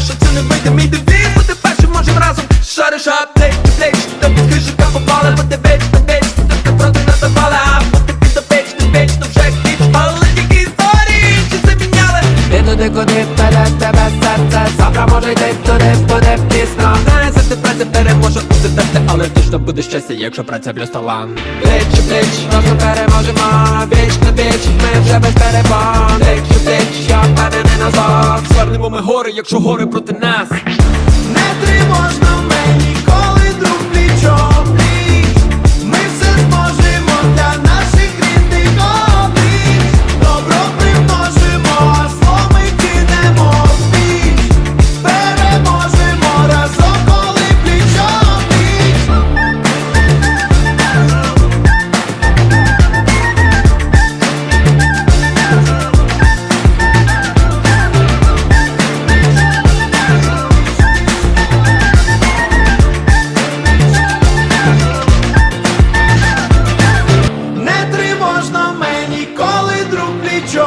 що це не вийде. Мій девіз Бути першим можем разом. Шариш аптек, плеч Та під хижика попали, бо ти віч, ти віч Ти проти нас запали, а бути під опеч, ти віч, то вже хіч Але тільки історії, чи заміняли. Ти туди, куди вперед тебе серце. Завтра може йти туди, буде пізно. Знає, за тебе це переможе у серце Але точно буде щастя, якщо праця плюс талант Плеч у плеч, просто переможемо. Віч на віч, ми вже без перебон назад ми гори, якщо гори проти нас. Не тривожно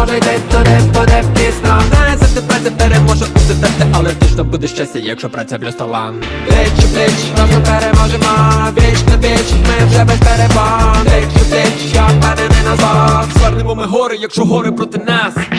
Завтра може йти туди, буде пізно Знає, за тебе це переможе у серце Але точно буде щастя, якщо праця плюс талант Плеч у плеч, просто переможемо. Віч на віч, ми вже без перебон Плеч у плеч, я впевнений назад Звернемо ми гори, якщо гори проти нас. Не